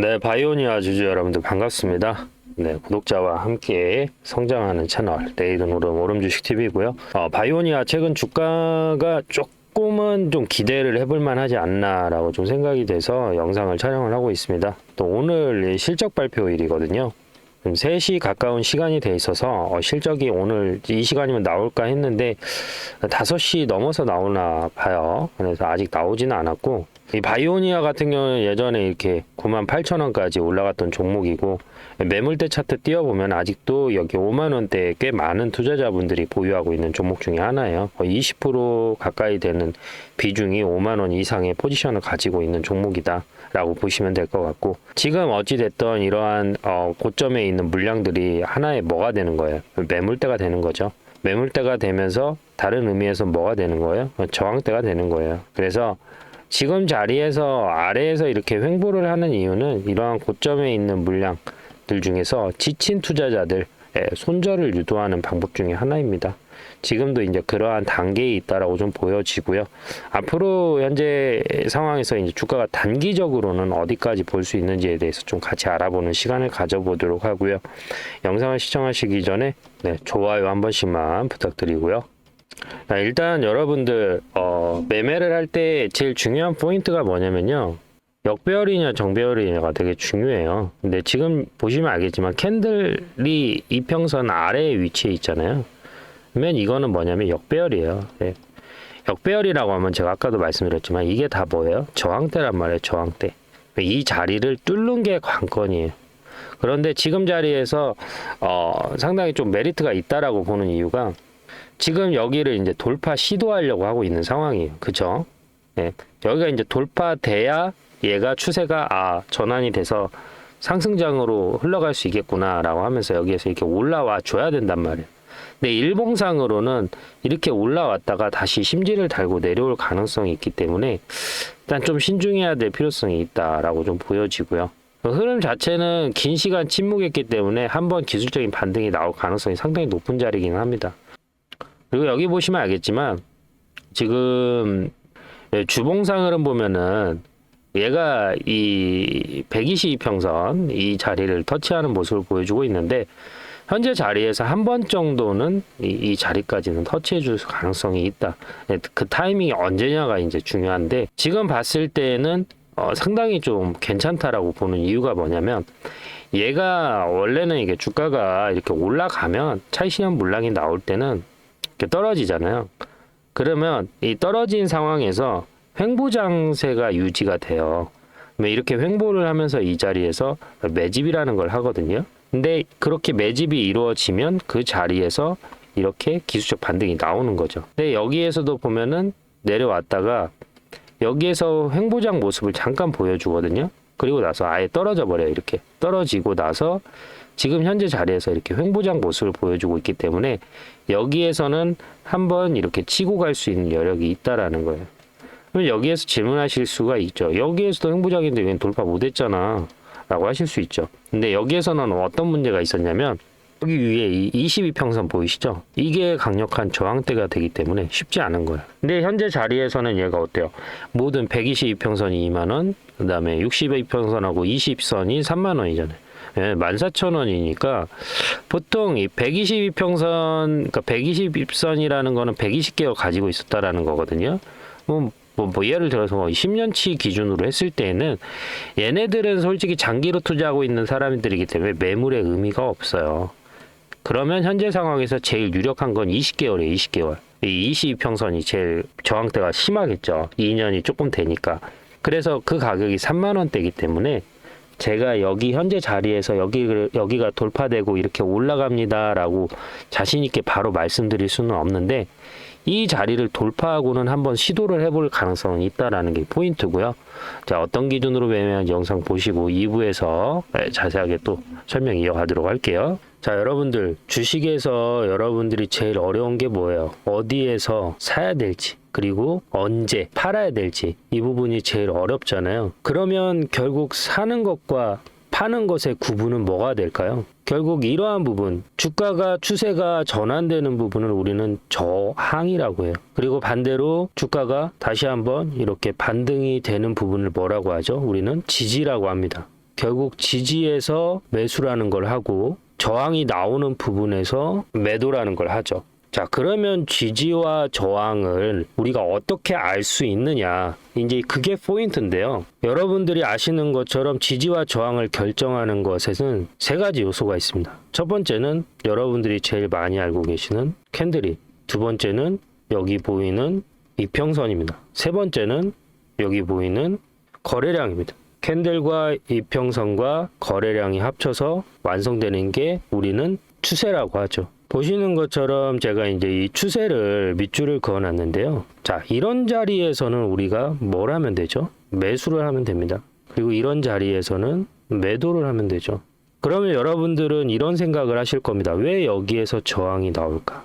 네, 바이오니아 주주 여러분들 반갑습니다. 네, 구독자와 함께 성장하는 채널 내일은 오름 오름 주식 TV고요. 어, 바이오니아 최근 주가가 조금은 좀 기대를 해볼 만하지 않나라고 좀 생각이 돼서 영상을 촬영을 하고 있습니다. 또 오늘 실적 발표일이거든요. 지금 3시 가까운 시간이 돼 있어서 어, 실적이 오늘 이 시간이면 나올까 했는데 5시 넘어서 나오나 봐요. 그래서 아직 나오지는 않았고 이 바이오니아 같은 경우는 예전에 이렇게 9만 8천 원까지 올라갔던 종목이고 매물대 차트 띄워보면 아직도 여기 5만 원대에 꽤 많은 투자자분들이 보유하고 있는 종목 중에 하나예요. 거의 20% 가까이 되는 비중이 5만 원 이상의 포지션을 가지고 있는 종목이다. 라고 보시면 될 것 같고 지금 어찌됐던 이러한 어, 고점에 있는 물량들이 하나의 뭐가 되는 거예요? 매물대가 되는 거죠. 매물대가 되면서 다른 의미에서 뭐가 되는 거예요? 저항대가 되는 거예요. 그래서 지금 자리에서 아래에서 이렇게 횡보를 하는 이유는 이러한 고점에 있는 물량들 중에서 지친 투자자들 손절을 유도하는 방법 중에 하나입니다. 지금도 이제 그러한 단계에 있다라고 좀 보여지고요. 앞으로 현재 상황에서 이제 주가가 단기적으로는 어디까지 볼 수 있는지에 대해서 좀 같이 알아보는 시간을 가져보도록 하고요. 영상을 시청하시기 전에 네, 좋아요 한 번씩만 부탁드리고요. 자, 일단 여러분들 어, 매매를 할 때 제일 중요한 포인트가 뭐냐면요. 역배열이냐 정배열이냐가 되게 중요해요. 근데 지금 보시면 알겠지만 캔들이 이평선 아래에 위치해 있잖아요. 그러면 이거는 뭐냐면 역배열이에요. 네. 역배열이라고 하면 제가 아까도 말씀드렸지만 이게 다 뭐예요? 저항대란 말이에요. 저항대. 이 자리를 뚫는 게 관건이에요. 그런데 지금 자리에서 어, 상당히 좀 메리트가 있다라고 보는 이유가 지금 여기를 이제 돌파 시도하려고 하고 있는 상황이에요. 그죠? 예. 여기가 이제 돌파돼야 얘가 추세가 아, 전환이 돼서 상승장으로 흘러갈 수 있겠구나라고 하면서 여기에서 이렇게 올라와 줘야 된단 말이에요. 근데 일봉상으로는 이렇게 올라왔다가 다시 심지를 달고 내려올 가능성이 있기 때문에 일단 좀 신중해야 될 필요성이 있다라고 좀 보여지고요. 그 흐름 자체는 긴 시간 침묵했기 때문에 한번 기술적인 반등이 나올 가능성이 상당히 높은 자리긴 합니다. 그리고 여기 보시면 알겠지만 지금 주봉상 흐름 보면은 얘가 이 122평선 이 자리를 터치하는 모습을 보여주고 있는데 현재 자리에서 한 번 정도는 이, 이 자리까지는 터치해 줄 가능성이 있다. 네, 그 타이밍이 언제냐가 이제 중요한데 지금 봤을 때는 어, 상당히 좀 괜찮다라고 보는 이유가 뭐냐면 얘가 원래는 이게 주가가 이렇게 올라가면 차익실현 물량이 나올 때는 이렇게 떨어지잖아요. 그러면 이 떨어진 상황에서 횡보 장세가 유지가 돼요. 이렇게 횡보를 하면서 이 자리에서 매집이라는 걸 하거든요. 근데 그렇게 매집이 이루어지면 그 자리에서 이렇게 기술적 반등이 나오는 거죠. 근데 여기에서도 보면은 내려왔다가 여기에서 횡보장 모습을 잠깐 보여주거든요. 그리고 나서 아예 떨어져 버려요. 이렇게 떨어지고 나서 지금 현재 자리에서 이렇게 횡보장 모습을 보여주고 있기 때문에 여기에서는 한번 이렇게 치고 갈 수 있는 여력이 있다라는 거예요. 그럼 여기에서 질문하실 수가 있죠. 여기에서도 횡보장인데 왜 돌파 못했잖아. 라고 하실 수 있죠. 근데 여기에서는 어떤 문제가 있었냐면 여기 위에 이 22평선 보이시죠? 이게 강력한 저항대가 되기 때문에 쉽지 않은 거예요. 근데 현재 자리에서는 얘가 어때요? 모든 122평선이 2만원, 그 다음에 62평선하고 20선이 3만원이잖아요. 예, 14,000원이니까 보통 이 122평선, 그러니까 120선이라는 거는 120개월 가지고 있었다라는 거거든요. 뭐, 뭐, 뭐 예를 들어서 뭐 10년치 기준으로 했을 때는 얘네들은 솔직히 장기로 투자하고 있는 사람들이기 때문에 매물의 의미가 없어요. 그러면 현재 상황에서 제일 유력한 건 20개월이에요, 20개월. 이 22평선이 제일 저항대가 심하겠죠. 2년이 조금 되니까. 그래서 그 가격이 3만 원대이기 때문에 제가 여기 현재 자리에서 여기 여기가 돌파되고 이렇게 올라갑니다라고 자신 있게 바로 말씀드릴 수는 없는데 이 자리를 돌파하고는 한번 시도를 해볼 가능성은 있다라는 게 포인트고요. 자 어떤 기준으로 매매한 영상 보시고 2부에서 자세하게 또 설명 이어가도록 할게요. 자 여러분들 주식에서 여러분들이 제일 어려운 게 뭐예요? 어디에서 사야 될지 그리고 언제 팔아야 될지 이 부분이 제일 어렵잖아요. 그러면 결국 사는 것과 파는 것의 구분은 뭐가 될까요? 결국 이러한 부분, 주가가 추세가 전환되는 부분을 우리는 저항이라고 해요. 그리고 반대로 주가가 다시 한번 이렇게 반등이 되는 부분을 뭐라고 하죠? 우리는 지지라고 합니다. 결국 지지에서 매수라는 걸 하고 저항이 나오는 부분에서 매도라는 걸 하죠. 자, 그러면 지지와 저항을 우리가 어떻게 알 수 있느냐. 이제 그게 포인트인데요. 여러분들이 아시는 것처럼 지지와 저항을 결정하는 것에는 세 가지 요소가 있습니다. 첫 번째는 여러분들이 제일 많이 알고 계시는 캔들이. 두 번째는 여기 보이는 이평선입니다. 세 번째는 여기 보이는 거래량입니다. 캔들과 이평선과 거래량이 합쳐서 완성되는 게 우리는 추세라고 하죠. 보시는 것처럼 제가 이제 이 추세를 밑줄을 그어 놨는데요. 자, 이런 자리에서는 우리가 뭘 하면 되죠? 매수를 하면 됩니다. 그리고 이런 자리에서는 매도를 하면 되죠. 그러면 여러분들은 이런 생각을 하실 겁니다. 왜 여기에서 저항이 나올까?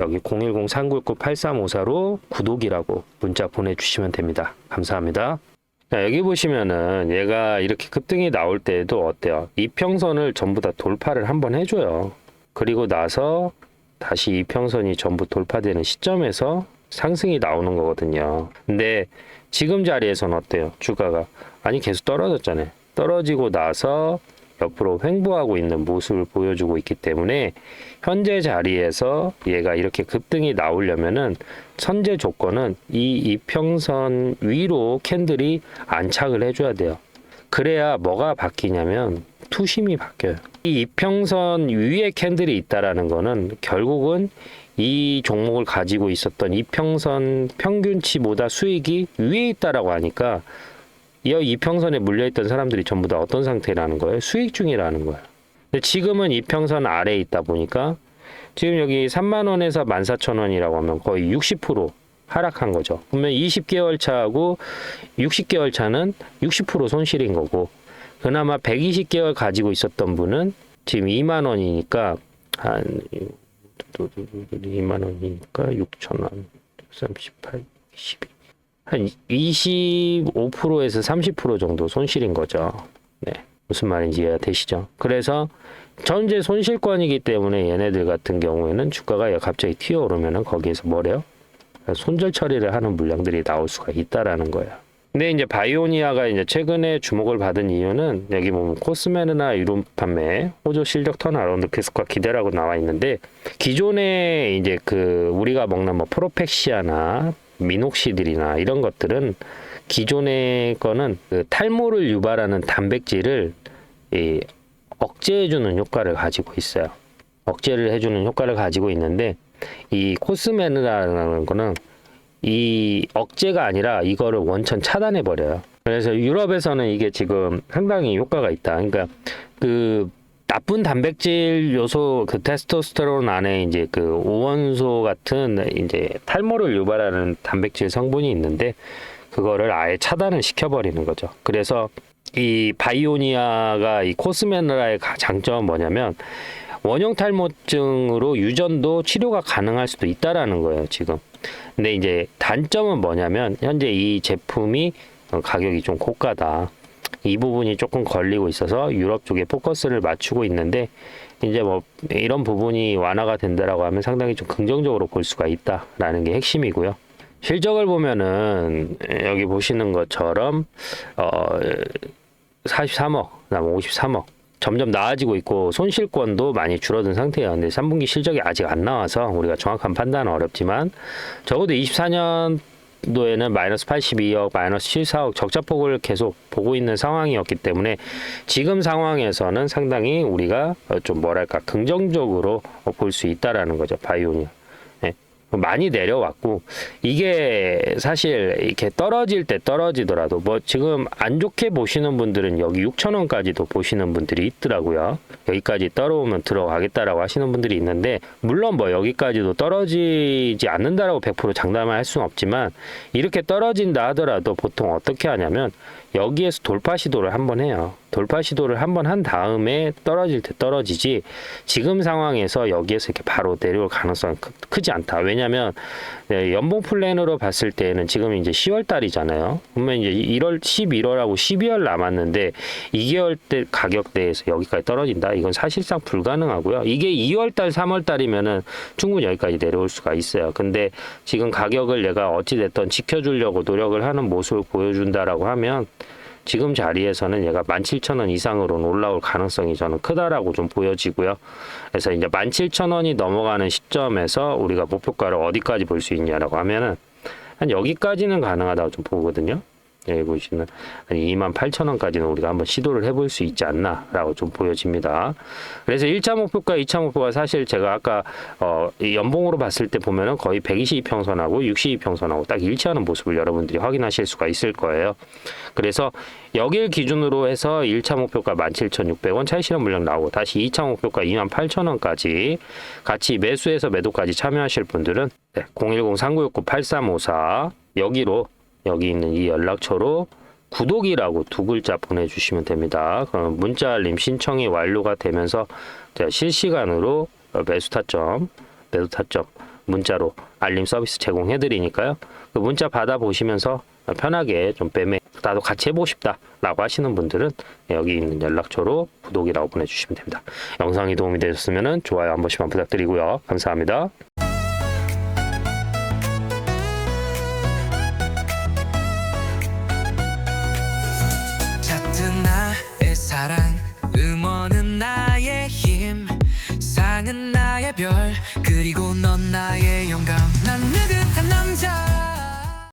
여기 010-399-8354로 구독이라고 문자 보내주시면 됩니다. 감사합니다. 자, 여기 보시면은 얘가 이렇게 급등이 나올 때에도 어때요? 이평선을 전부 다 돌파를 한번 해줘요. 그리고 나서 다시 이평선이 전부 돌파되는 시점에서 상승이 나오는 거거든요. 근데 지금 자리에서는 어때요? 주가가 아니 계속 떨어졌잖아요. 떨어지고 나서 옆으로 횡보하고 있는 모습을 보여주고 있기 때문에 현재 자리에서 얘가 이렇게 급등이 나오려면은 선제 조건은 이 이평선 위로 캔들이 안착을 해줘야 돼요. 그래야 뭐가 바뀌냐면 투심이 바뀌어요. 이 이평선 위에 캔들이 있다라는 거는 결국은 이 종목을 가지고 있었던 이평선 평균치보다 수익이 위에 있다라고 하니까 이 이평선에 물려있던 사람들이 전부 다 어떤 상태라는 거예요? 수익 중이라는 거예요. 근데 지금은 이평선 아래에 있다 보니까 지금 여기 3만 원에서 14,000원이라고 하면 거의 60% 하락한 거죠. 그러면 20개월 차하고 60개월 차는 60% 손실인 거고 그나마 120개월 가지고 있었던 분은 지금 2만 원이니까 한 2만 원이니까 6천 원, 38, 12. 한 25%에서 30% 정도 손실인 거죠. 네. 무슨 말인지 이해가 되시죠? 그래서 전제 손실권이기 때문에 얘네들 같은 경우에는 주가가 갑자기 튀어오르면은 거기에서 뭐래요? 손절 처리를 하는 물량들이 나올 수가 있다라는 거예요. 근데 이제 바이오니아가 이제 최근에 주목을 받은 이유는 여기 보면 코스메르나 이론 판매, 호조 실적 턴어라운드 계속과 기대라고 나와 있는데 기존에 이제 그 우리가 먹는 뭐 프로펙시아나 미녹시딜이나 이런 것들은 기존의 거는 그 탈모를 유발하는 단백질을 이 억제해주는 효과를 가지고 있어요. 억제를 해주는 효과를 가지고 있는데 이 코스메르라는 거는 이 억제가 아니라 이거를 원천 차단해 버려요. 그래서 유럽에서는 이게 지금 상당히 효과가 있다. 그러니까 그 나쁜 단백질 요소 그 테스토스테론 안에 이제 그 오원소 같은 이제 탈모를 유발하는 단백질 성분이 있는데 그거를 아예 차단을 시켜버리는 거죠. 그래서 이 바이오니아가 이 코스메라의 장점은 뭐냐면 원형 탈모증으로 유전도 치료가 가능할 수도 있다라는 거예요, 지금. 근데 이제 단점은 뭐냐면 현재 이 제품이 가격이 좀 고가다. 이 부분이 조금 걸리고 있어서 유럽 쪽에 포커스를 맞추고 있는데 이제 뭐 이런 부분이 완화가 된다라고 하면 상당히 좀 긍정적으로 볼 수가 있다라는 게 핵심이고요. 실적을 보면은 여기 보시는 것처럼 어 43억, 그다음 53억 점점 나아지고 있고 손실권도 많이 줄어든 상태예요. 근데 3분기 실적이 아직 안 나와서 우리가 정확한 판단은 어렵지만 적어도 24년 도에는 마이너스 82억, 마이너스 74억 적자폭을 계속 보고 있는 상황이었기 때문에 지금 상황에서는 상당히 우리가 좀 뭐랄까 긍정적으로 볼 수 있다라는 거죠 바이오니아. 많이 내려왔고 이게 사실 이렇게 떨어질 때 떨어지더라도 뭐 지금 안 좋게 보시는 분들은 여기 6천 원까지도 보시는 분들이 있더라고요. 여기까지 떨어오면 들어가겠다라고 하시는 분들이 있는데 물론 뭐 여기까지도 떨어지지 않는다라고 100% 장담을 할 수는 없지만 이렇게 떨어진다 하더라도 보통 어떻게 하냐면 여기에서 돌파 시도를 한번 해요. 돌파 시도를 한 번 한 다음에 떨어질 때 떨어지지 지금 상황에서 여기에서 이렇게 바로 내려올 가능성은 크, 지 않다. 왜냐하면 네, 연봉 플랜으로 봤을 때는 지금 이제 10월 달이잖아요. 그러면 이제 1월, 11월하고 12월 남았는데 2개월 때 가격대에서 여기까지 떨어진다. 이건 사실상 불가능하고요. 이게 2월 달, 3월 달이면은 충분히 여기까지 내려올 수가 있어요. 근데 지금 가격을 내가 어찌됐든 지켜주려고 노력을 하는 모습을 보여준다라고 하면 지금 자리에서는 얘가 17,000원 이상으로는 올라올 가능성이 저는 크다라고 좀 보여지고요. 그래서 이제 17,000원이 넘어가는 시점에서 우리가 목표가를 어디까지 볼 수 있냐라고 하면은 한 여기까지는 가능하다고 좀 보거든요. 여기 보시면 한 2만 8천 원까지는 우리가 한번 시도를 해볼 수 있지 않나라고 좀 보여집니다. 그래서 1차 목표가 2차 목표가 사실 제가 아까 어, 이 연봉으로 봤을 때 보면은 거의 122평선하고 62평선하고 딱 일치하는 모습을 여러분들이 확인하실 수가 있을 거예요. 그래서 여길 기준으로 해서 1차 목표가 17,600원 차익 실현 물량 나오고 다시 2차 목표가 28,000원까지 같이 매수해서 매도까지 참여하실 분들은 네, 010-3969-8354 여기로 여기 있는 이 연락처로 구독이라고 두 글자 보내주시면 됩니다. 그럼 문자 알림 신청이 완료가 되면서 실시간으로 어, 매수 타점, 매도 타점 문자로 알림 서비스 제공해 드리니까요. 그 문자 받아 보시면서 편하게 좀 매매 나도 같이 해보고 싶다라고 하시는 분들은 여기 있는 연락처로 구독이라고 보내주시면 됩니다. 영상이 도움이 되셨으면 좋아요 한 번씩만 부탁드리고요. 감사합니다.